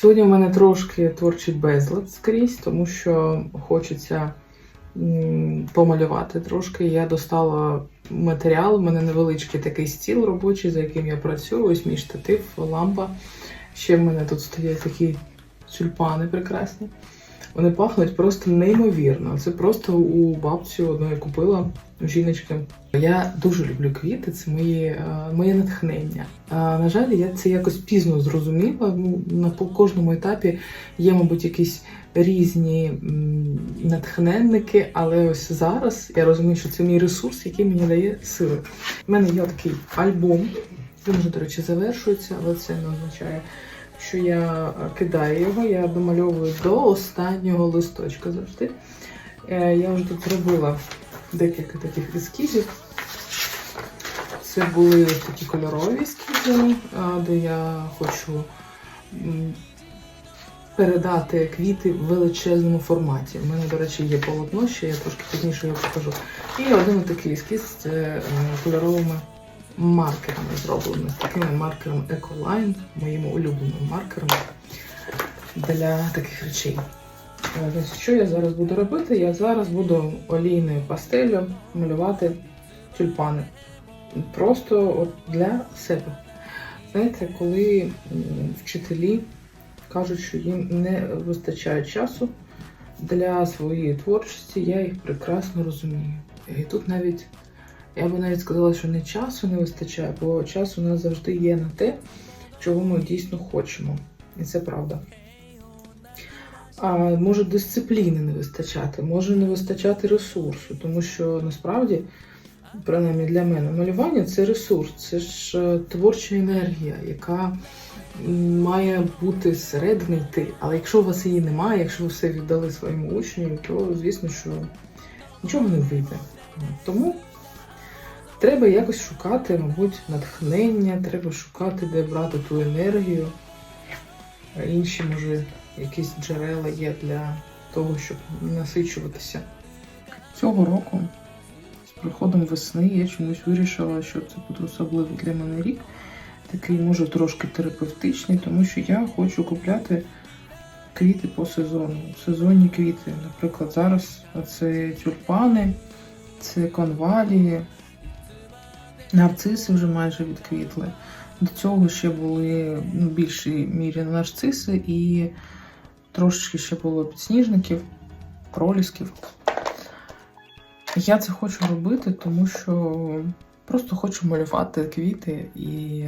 Сьогодні в мене трошки творчий безлад скрізь, тому що хочеться помалювати трошки. Я достала матеріал, у мене невеличкий такий стіл робочий, за яким я працюю. Ось мій штатив, лампа. Ще в мене тут стоять такі тюльпани прекрасні. Вони пахнуть просто неймовірно. Це просто у бабці одної купила жіночки. Я дуже люблю квіти, це моє, е, моє натхнення. А, на жаль, я це якось пізно зрозуміла. Ну, на кожному етапі є, мабуть, якісь різні натхненники, але ось зараз я розумію, що це мій ресурс, який мені дає сили. У мене є такий альбом. Він вже, до речі, завершується, але це не означає, що я е, кидаю його, я домальовую до останнього листочка завжди. Е, Я вже тут зробила декілька таких ескізів. Це були такі кольорові ескізи, е, де я хочу передати квіти в величезному форматі. У мене, до речі, є полотно, ще я трошки пізніше його покажу. І один такий ескіз е, кольоровими маркерами зроблено. Такими маркерами Ecoline, моїми улюбленими маркерами для таких речей. Е, Значить, що я зараз буду робити? Я зараз буду олійною пастелью малювати тюльпани. Просто от для себе. Знаєте, коли вчителі кажуть, що їм не вистачає часу для своєї творчості, я їх прекрасно розумію. І тут навіть я би навіть сказала, що не часу не вистачає, бо час у нас завжди є на те, чого ми дійсно хочемо. І це правда. А може дисципліни не вистачати, може не вистачати ресурсу, тому що насправді, принаймні для мене, малювання це ресурс, це ж е, творча енергія, яка має бути зсередини йти. Але якщо у вас її немає, якщо ви все віддали своєму учню, то звісно, що нічого не вийде. Тому треба якось шукати, мабуть, натхнення, треба шукати, де брати ту енергію. Інші, може, якісь джерела є для того, щоб насичуватися. Цього року, з приходом весни, я чомусь вирішила, що це буде особливий для мене рік. Такий, може, трошки терапевтичний, тому що я хочу купляти квіти по сезону. Сезонні квіти. Наприклад, зараз це тюльпани, це конвалії, нарциси вже майже відквітли. До цього ще були ну, в більшій мірі нарциси і трошечки ще було підсніжників, пролісків. Я це хочу робити, тому що просто хочу малювати квіти і